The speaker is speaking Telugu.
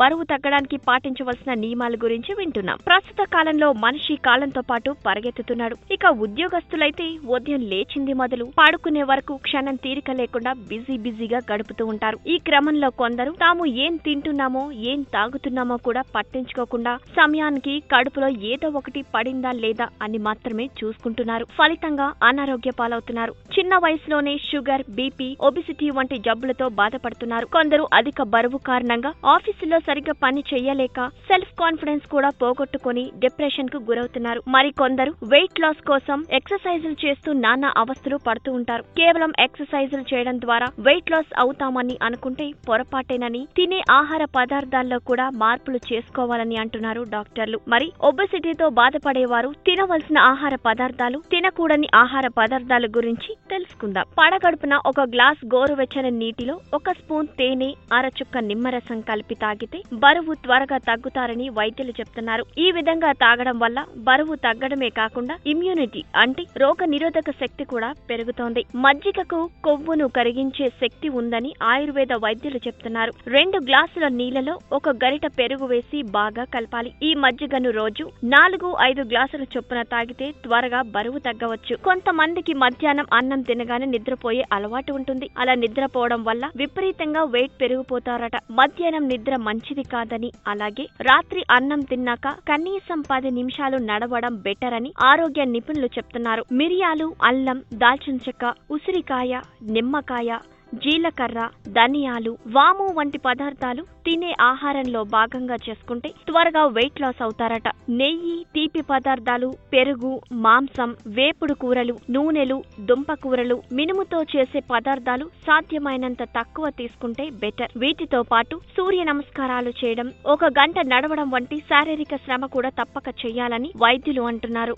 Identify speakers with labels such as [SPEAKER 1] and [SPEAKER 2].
[SPEAKER 1] బరువు తగ్గడానికి పాటించవలసిన నియమాల గురించి వింటున్నాం. ప్రస్తుత కాలంలో మనిషి కాలంతో పాటు పరిగెత్తుతున్నాడు. ఇక ఉద్యోగస్తులైతే ఉదయం లేచింది మొదలు. పాడుకునే వరకు క్షణం తీరిక లేకుండా బిజీ బిజీగా గడుపుతూ ఉంటారు. ఈ క్రమంలో కొందరు తాము ఏం తింటున్నామో ఏం తాగుతున్నామో కూడా పట్టించుకోకుండా సమయానికి కడుపులో ఏదో ఒకటి పడిందా లేదా అని మాత్రమే చూసుకుంటున్నారు. ఫలితంగా అనారోగ్య పాలవుతున్నారు. చిన్న వయసులోనే షుగర్ బీపీ ఒబిసిటీ వంటి జబ్బులతో బాధపడుతున్నారు. కొందరు అధిక బరువు కారణంగా ఆఫీసులో సరిగ్గా పని చేయలేక సెల్ఫ్ కాన్ఫిడెన్స్ కూడా పోగొట్టుకుని డిప్రెషన్కు గురవుతున్నారు. మరి కొందరు వెయిట్ లాస్ కోసం ఎక్సర్సైజులు చేస్తూ నానా అవస్థలు పడుతూ ఉంటారు. కేవలం ఎక్సర్సైజులు చేయడం ద్వారా వెయిట్ లాస్ అవుతామని అనుకుంటే పొరపాటేనని తినే ఆహార పదార్థాల్లో కూడా మార్పులు చేసుకోవాలని అంటున్నారు డాక్టర్లు. మరి ఒబెసిటీతో బాధపడేవారు తినవలసిన ఆహార పదార్థాలు తినకూడని ఆహార పదార్థాల గురించి తెలుసుకుందాం. పడగడుపున ఒక గ్లాస్ గోరువెచ్చని నీటిలో ఒక స్పూన్ తేనె అరచుక్క నిమ్మరసం కలిపి తాగితే బరువు త్వరగా తగ్గుతారని వైద్యులు చెప్తున్నారు. ఈ విధంగా తాగడం వల్ల బరువు తగ్గడమే కాకుండా ఇమ్యూనిటీ అంటే రోగ నిరోధక శక్తి కూడా పెరుగుతోంది. మజ్జిగకు కొవ్వును కరిగించే శక్తి ఉందని ఆయుర్వేద వైద్యులు చెప్తున్నారు. రెండు గ్లాసుల నీళ్ళలో ఒక గరిట పెరుగు వేసి బాగా కలపాలి. ఈ మజ్జిగను రోజు నాలుగు ఐదు గ్లాసుల చొప్పున తాగితే త్వరగా బరువు తగ్గవచ్చు. కొంతమందికి మధ్యాహ్నం అన్నం తినగానే నిద్రపోయే అలవాటు ఉంటుంది. అలా నిద్రపోవడం వల్ల విపరీతంగా వెయిట్ పెరిగిపోతారట. మధ్యాహ్నం నిద్ర మంచి మంచిది కాదని అలాగే రాత్రి అన్నం తిన్నాక కనీసం పది నిమిషాలు నడవడం బెటర్ అని ఆరోగ్య నిపుణులు చెప్తున్నారు. మిరియాలు అల్లం దాల్చిన చెక్క ఉసిరికాయ నిమ్మకాయ జీలకర్ర ధనియాలు వాము వంటి పదార్థాలు తినే ఆహారంలో భాగంగా చేసుకుంటే త్వరగా వెయిట్ లాస్ అవుతారట. నెయ్యి తీపి పదార్థాలు పెరుగు మాంసం వేపుడు కూరలు నూనెలు దుంప కూరలు మినుముతో చేసే పదార్థాలు సాధ్యమైనంత తక్కువ తీసుకుంటే బెటర్ వీటితో పాటు సూర్య నమస్కారాలు చేయడం ఒక గంట నడవడం వంటి శారీరక శ్రమ కూడా తప్పక చేయాలని వైద్యులు అంటున్నారు.